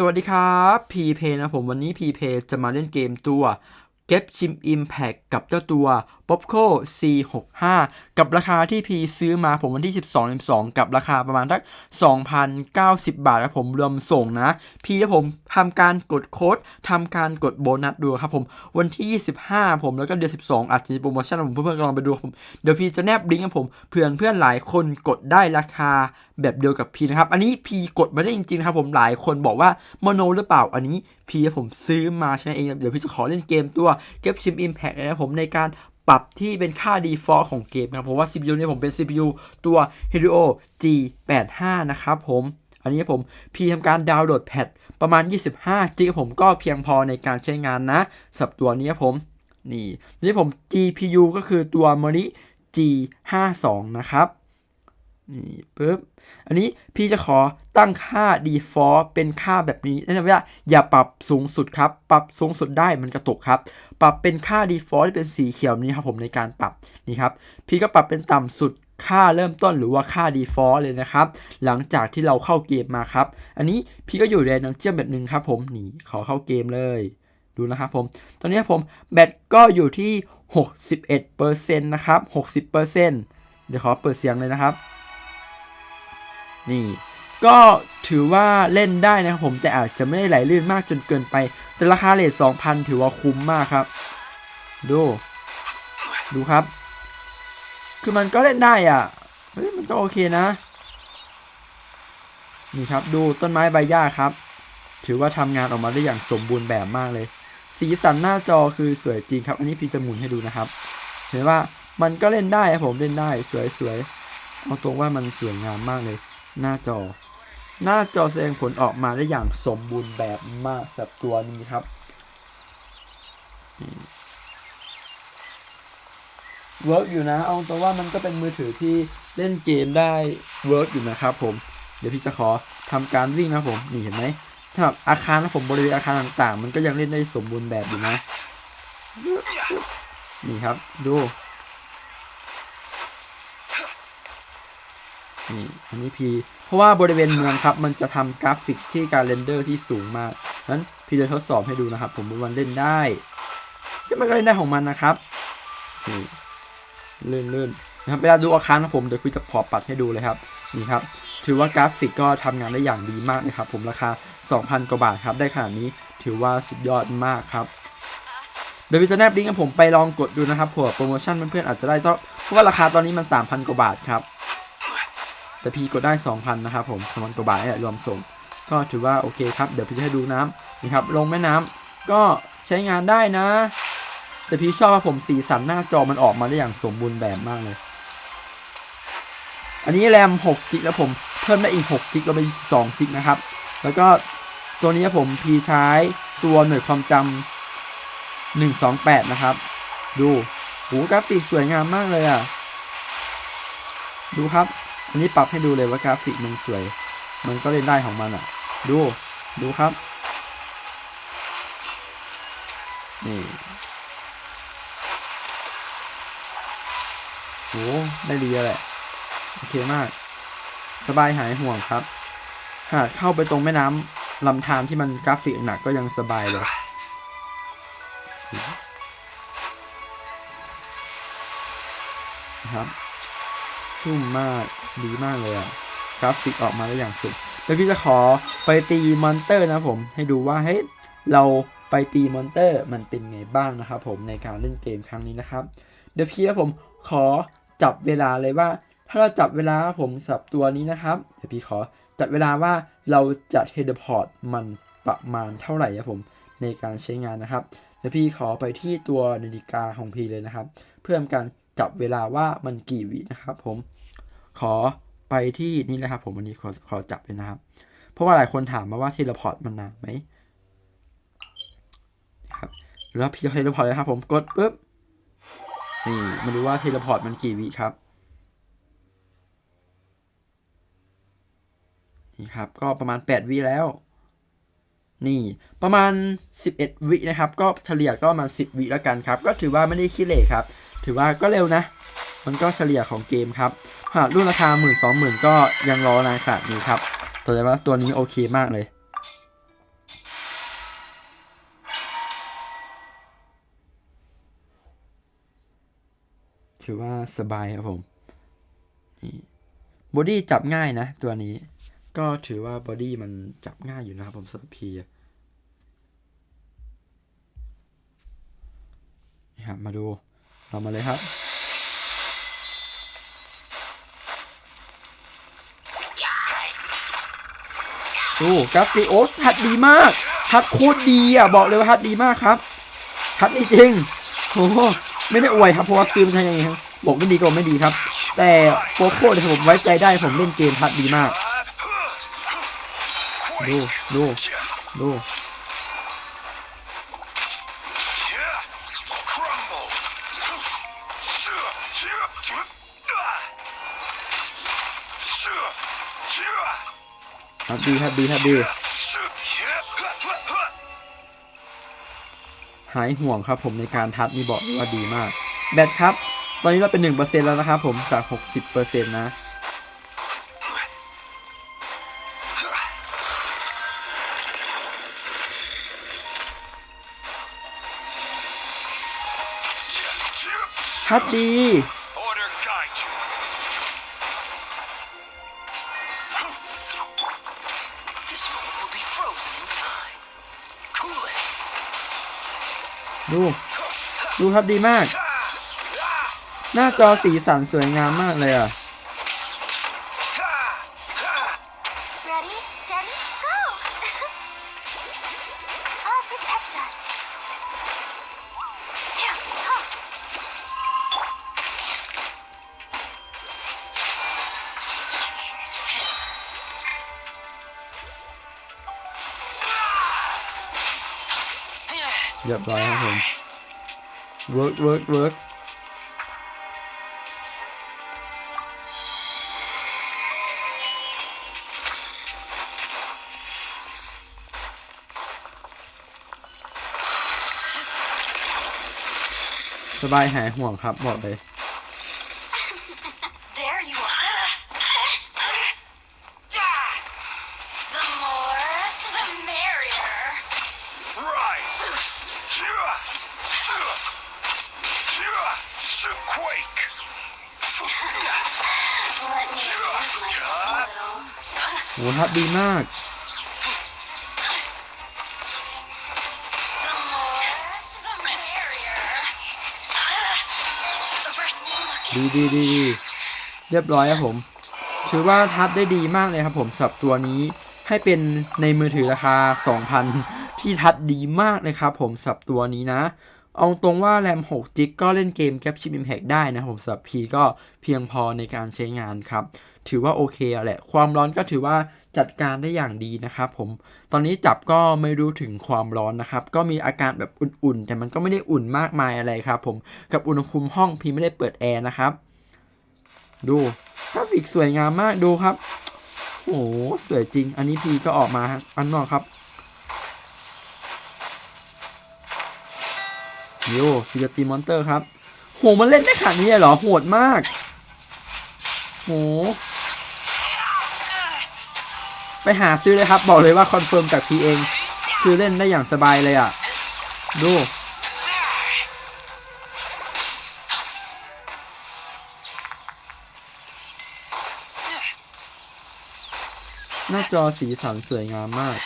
สวัสดีครับพีเพนะผมวันนี้พีเพจะมาเล่นเกมตัว เก็บชิม Impact กับเจ้าตัว Popco C65 กับราคาที่พีซื้อมาผมวันที่ 12 12 กับราคาประมาณทัก2,090 บาทนะผมรวมส่งนะ พีและผมทำการกดโค้ดทำการกดโบนัสดูครับผม วันที่ 25 ผมแล้วก็เดือน 12 อาจจะมีโปรโมชั่นผมเพื่อนๆลองไปดูผม เดี๋ยวพีจะแนบลิงก์ครับผมเพื่อนเพื่อนหลายคนกดได้ราคาแบบเดียวกับพีนะครับ อันนี้พีกดมาได้จริงๆนะครับผมหลายคนบอกว่าโมโนหรือเปล่าอันนี้ พีผมซื้อมาใช้เอง เดี๋ยวพี่จะขอเล่นเกมตัวเก็บชิม Impact นะผมในการปรับที่เป็นค่า default ของเกมนะครับผมว่า CPU เนี่ยผมเป็น CPU ตัว Helio G85 นะครับผม อันนี้ผมพีทำการดาวน์โหลดแพทประมาณ 25 g ผมก็เพียงพอในการใช้งานนะสับตัวนี้ผมนี่นี่ผม GPU ก็คือตัว Mori G52 นะครับ นี่ปึ๊บ อันนี้พี่จะขอตั้งค่า default เป็นค่าแบบนี้นั่นแปลว่าอย่าปรับสูงสุดครับ ปรับสูงสุดได้มันกระตุกครับ ปรับเป็นค่า default ที่เป็นสีเขียวนี้ครับผมในการปรับนี่ครับ พี่ก็ปรับเป็นต่ำสุดค่าเริ่มต้นหรือว่าค่า default เลยนะครับ หลังจากที่เราเข้าเกมมาครับ อันนี้พี่ก็อยู่ในนังเจียมแบบหนึ่งครับผมนี่ขอเข้าเกมเลยดูนะครับผม ตอนนี้ผมแบตก็อยู่ที่ 61%นะครับ 60%เดี๋ยวขอเปิดเสียงเลยนะครับ นี่ ก็ถือว่าเล่นได้นะครับผมแต่อาจจะไม่ได้ไหลลื่นมากจนเกินไป แต่ราคาเลท2,000 ถือว่าคุ้มมากครับ ดู ดูครับ คือมันก็เล่นได้อะเฮ้ยมันก็โอเคนะ นี่ครับดูต้นไม้ใบหญ้าครับ ถือว่าทำงานออกมาได้อย่างสมบูรณ์แบบมากเลย สีสันหน้าจอคือสวยจริงครับ อันนี้พี่จะหมุนให้ดูนะครับ เห็นว่ามันก็เล่นได้ครับผมเล่นได้สวยๆเอาตรงว่ามันสวยงามมากเลย หน้าจอ หน้าจอแสดงผลออกมาได้อย่างสมบูรณ์แบบมากสับตัวนี้ครับเวิร์กอยู่นะเอาตรงว่ามันก็เป็นมือถือที่เล่นเกมได้เวิร์กอยู่นะครับผม เดี๋ยวพี่จะขอทำการวิ่งนะผม นี่เห็นไหมสำหรับอาคารนะผมบริเวณอาคารต่างๆ มันก็ยังเล่นได้สมบูรณ์แบบอยู่นะ นี่ครับ ดู นี่อันนี้พีเพราะว่าบริเวณเมืองครับ มันจะทำกราฟิกที่การเรนเดอร์ที่สูงมากนั้นพี่จะทดสอบให้ดูนะครับ ผมวันเล่นได้ก็มันก็เล่นได้ของมันนะครับนี่เลื่อนเลื่อนนะครับเวลาดูอาคารนะผมเดี๋ยวพี่จะพอปัดให้ดูเลยครับนี่ครับ ถือว่ากราฟิกก็ทำงานได้อย่างดีมากนะครับ ผมราคา 2,000 กว่าบาทครับ ได้ขนาดนี้ถือว่าสุดยอดมากครับเดี๋ยวพี่จะแนบลิงก์ให้ผมไปลองกดดูนะครับเผื่อโปรโมชั่นเพื่อนๆอาจจะได้เพราะว่าราคาตอนนี้มัน 3,000 กว่าบาทครับ แต่พี่กดได้ 2,000 นะครับผมสมันกว่าบาทนี่ยรวมส่ง ก็ถือว่าโอเคครับ เดี๋ยวพี่จะให้ดูน้ำนี่ครับ ลงแม่น้ำก็ใช้งานได้นะ แต่พี่ชอบว่าผมสีสันหน้าจอมันออกมาได้อย่างสมบูรณ์แบบมากเลย อันนี้แรม6จิกแล้วผมเพิ่มได้อีก6จิกก็เป็น2จิกนะครับ แล้วก็ตัวนี้ผมพีใช้ตัวหน่วยความจำ128 นะครับ ดูโหกราฟิกสวยงามมากเลยอะ ดูครับ อันนี้ปรับให้ดูเลยว่ากราฟิกมันสวย มันก็เล่นได้ของมันอะ ดู ดูครับ นี่โหได้ดีแหละ โอเคมาก สบายหายห่วงครับ หากเข้าไปตรงแม่น้ำลำธารที่มันกราฟิกหนักก็ยังสบายเลยครับ ชุ่มมากดีมากเลยอะกราฟิกออกมาได้อย่างสุดแล้วพี่จะขอไปตีมอนเตอร์นะผมให้ดูว่าเฮ้ยเราไปตีมอนเตอร์มันเป็นไงบ้างนะครับผมในการเล่นเกมครั้งนี้นะครับ เดี๋ยวพี่ครับผมขอจับเวลาเลยว่า ถ้าเราจับเวลาผมสับตัวนี้นะครับเดี๋ยวพี่ขอจัดเวลาว่าเราจะเทเลพอร์ตมันประมาณเท่าไหร่ครับผมในการใช้งานนะครับเดี๋ยวพี่ขอไปที่ตัวนาฬิกาของพี่เลยนะครับ เพื่อทำการจับเวลาว่ามันกี่วินะครับผม ขอไปที่นี่เลยครับ ผมวันนี้ขอขอจับเลยนะครับ เพราะว่าหลายคนถามมาว่าเทเลพอร์ตมันนานไหมครับแล้วพี่จะเทเลพอร์ตเลยครับ ผมกดปุ๊บนี่มาดูว่าเทเลพอร์ตมันกี่วิครับนี่ครับ ก็ประมาณ 8 วิแล้ว นี่ประมาณ 11 วินะครับ ก็เฉลี่ยก็ประมาณ 10 วิแล้วกันครับ ก็ถือว่าไม่ได้ขี้เหร่ครับ ถือว่าก็เร็วนะ มันก็เฉลี่ยของเกมครับ หากรุ่นราคาหมื่นสองหมื่นก็ยังรอนานขนาดนี้ครับตัวเลยว่าตัวนี้โอเคมากเลย ถือว่าสบายครับผมบอดี้จับง่ายนะ ตัวนี้ ก็ถือว่าบอดี้มันจับง่ายอยู่นะครับผมสำหรัพีมาดู เรามาเลยครับ ดูกราฟิกโอ้ทัดดีมากทัดโคตรดีอะบอกเลยว่าทัดดีมากครับทัดจริงๆโอ้โหไม่ได้อวยครับเพราะว่าซื้อมันใช่ยังไงครับบอกไม่ดีก็บอกไม่ดีครับ แต่โปโค่เนี่ยผมไว้ใจได้ผมเล่นเกมทัดดีมากดูดูดู ทัดดีทัดดีทัดดีหายห่วงครับผมในการทัดนี่บอกเลยว่าดีมาก แบตครับ ตอนนี้เราเป็น 1%แล้วนะครับผมจาก 60%นะทัดดี ดูครับดีมาก หน้าจอสีสันสวยงามมากเลยอะเรียบร้อยครับผม work work work สบายหายห่วงครับ บอกเลย โหทัดดีมาก ดีดีดีดีเรียบร้อยครับผม ถือว่าทัดได้ดีมากเลยครับผมสับตัวนี้ให้เป็นในมือถือราคา 2,000 ที่ทัดดีมากเลยครับผมสับตัวนี้นะ เอาตรงว่าแรม6จิกก็เล่นเกม c a p c h i p Impact ได้นะผมสับ P ก็เพียงพอในการใช้งานครับ ถือว่าโอเคแหละ ความร้อนก็ถือว่าจัดการได้อย่างดีนะครับผม ตอนนี้จับก็ไม่รู้ถึงความร้อนนะครับ ก็มีอาการแบบอุ่นๆ แต่มันก็ไม่ได้อุ่นมากมายอะไรครับผม กับอุณหภูมิห้องพีไม่ได้เปิดแอร์นะครับ ดูกราฟิกสวยงามมากดูครับ โอ้โหสวยจริง อันนี้พีก็ออกมาอันนอกครับโยพีจะตีมอนเตอร์ครับ โห มันเล่นได้ขนาดนี้เลยเหรอ โหดมาก โห ไปหาซื้อเลยครับ บอกเลยว่าคอนเฟิร์มจากพีเอง คือเล่นได้อย่างสบายเลยอะ ดูหน้าจอสีสันสวยงามมาก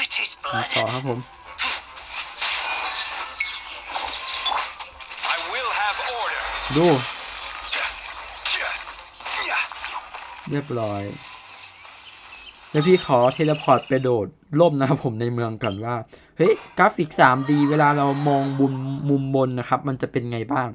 I taste หน้าจอครับผม ดู เรียบร้อยเดี๋ยวพี่ขอเทเลพอร์ตไปโดดล่มนะครับผมในเมืองก่อนว่า เฮ้ยกราฟิก 3D เวลาเรามองบุมมุมบนนะครับ มันจะเป็นไงบ้าง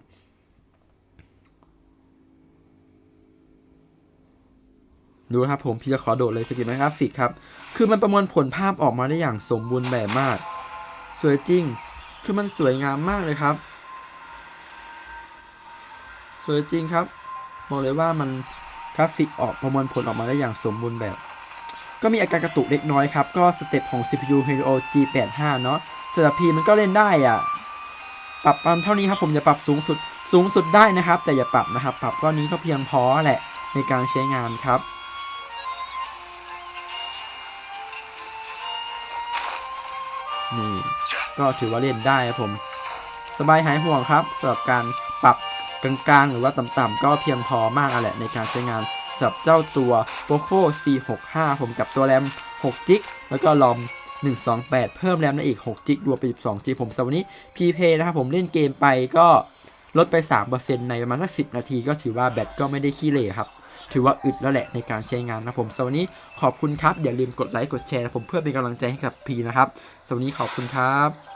ดูครับผมพี่จะขอโดดเลยสกิลกราฟิกครับ คือมันประมวลผลภาพออกมาได้อย่างสมบูรณ์แบบมาก สวยจริง คือมันสวยงามมากเลยครับ สวยจริงครับ บอกเลยว่ามัน กราฟิกออกประมวลผลออกมาได้อย่างสมบูรณ์แบบ ก็มีอาการกระตุกเล็กน้อยครับ ก็สเต็ปของ CPU Helio G85 เนาะสำหรับ P มันก็เล่นได้อะ ปรับประมาณเท่านี้ครับผมอย่าปรับสูงสุดสูงสุดได้นะครับ แต่อย่าปรับนะครับ ปรับก็นี้ก็เพียงพอแหละในการใช้งานครับนี่ก็ถือว่าเล่นได้ครับผม สบายหายห่วงครับสำหรับการปรับ กลางๆ หรือว่าต่ำๆก็เพียงพอมากอะแหละในการใช้งานสำหรับเจ้าตัว Poco C65 ผมกับตัวแรม6 g b แล้วก็ลอม128 เพิ่มแรมได้อีก6 g b รวมเป็น12 g b ผมสำหรับวันนี้ p p นะครับผมเล่นเกมไปก็ลดไป 3%ในประมาณสัก 10 นาทีก็ถือว่าแบตก็ไม่ได้ขี้เหร่ครับ ถือว่าอึดแล้วแหละในการใช้งานนะผมสำหรับวันนี้ขอบคุณครับ อย่าลืมกดไลค์กดแชร์นะผมเพื่อเป็นกำลังใจให้กับพีนะครับสำหรับวันนี้ขอบคุณครับ